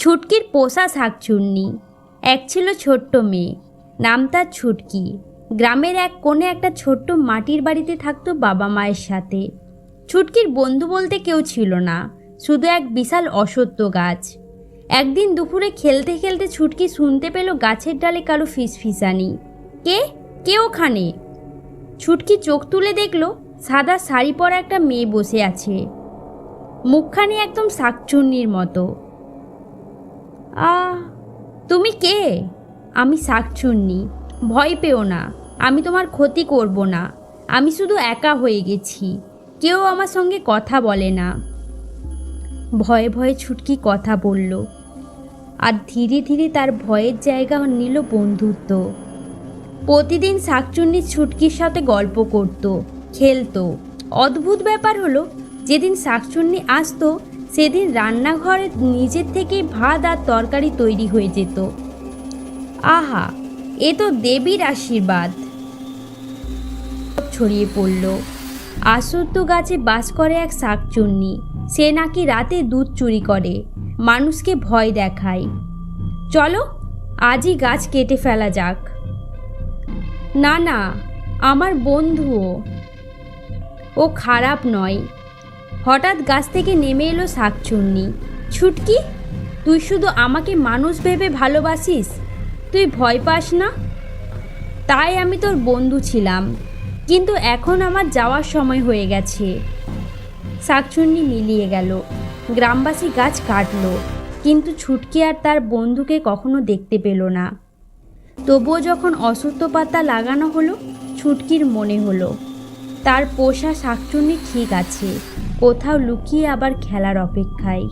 ছুটকির পোষা শাকচুন্নি। এক ছিল ছোট্ট মেয়ে। নাম তার ছুটকি। গ্রামের এক কোণে একটা ছোট্ট মাটির বাড়িতে থাকতো বাবা মায়ের সাথে। ছুটকির বন্ধু বলতে কেউ ছিল না, শুধু এক বিশাল অসত্য গাছ। একদিন দুপুরে খেলতে খেলতে ছুটকি শুনতে পেল গাছের ডালে কারও ফিসফিসানি। কে? কে ওখানে? ছুটকি চোখ তুলে দেখল, সাদা শাড়ি পরা একটা মেয়ে বসে আছে। মুখখানি একদম শাকচুন্নির মতো। আ, তুমি কে? আমি শাকচুন্নি। ভয় পেও না। আমি তোমার ক্ষতি করব না। আমি শুধু একা হয়ে গেছি। কেউ আমার সঙ্গে কথা বলে না। ভয়ে ভয়ে ছুটকি কথা বলল। আর ধীরে ধীরে তার ভয়ের জায়গা নিল বন্ধুত্ব। প্রতিদিন শাকচুন্নি ছুটকির সাথে গল্প করত, খেলতো। অদ্ভুত ব্যাপার হলো, যেদিন শাকচুন্নি আসতো সেদিন রান্নাঘরে নিজের থেকেই ভাত আর তরকারি তৈরি হয়ে যেত। আহা, এ তো দেবীর আশীর্বাদ। ছড়িয়ে পড়ল। আসত্য গাছে বাস করে এক শাকচুন্নি। সে নাকি রাতে দুধ চুরি করে। মানুষকে ভয় দেখায়। চলো, আজই গাছ কেটে ফেলা যাক। না না, আমার বন্ধুও। ও খারাপ নয়। হঠাৎ গাছ থেকে নেমে এলো শাকচুন্নি। ছুটকি, তুই শুধু আমাকে মানুষ ভেবে ভালোবাসিস? তুই ভয় পাস না? তাই আমি তোর বন্ধু ছিলাম। কিন্তু এখন আমার যাওয়ার সময় হয়ে গেছে। শাকচুন্নি মিলিয়ে গেল। গ্রামবাসী গাছ কাটলো। কিন্তু ছুটকি আর তার বন্ধুকে কখনো দেখতে পেল না। তবুও যখন অসত্য পাতা লাগানো হলো, ছুটকির মনে হলো, তার পোষা শাকচুন্নি ঠিক আছে। কোথাও লুকিয়ে আবার খেলার অপেক্ষায়।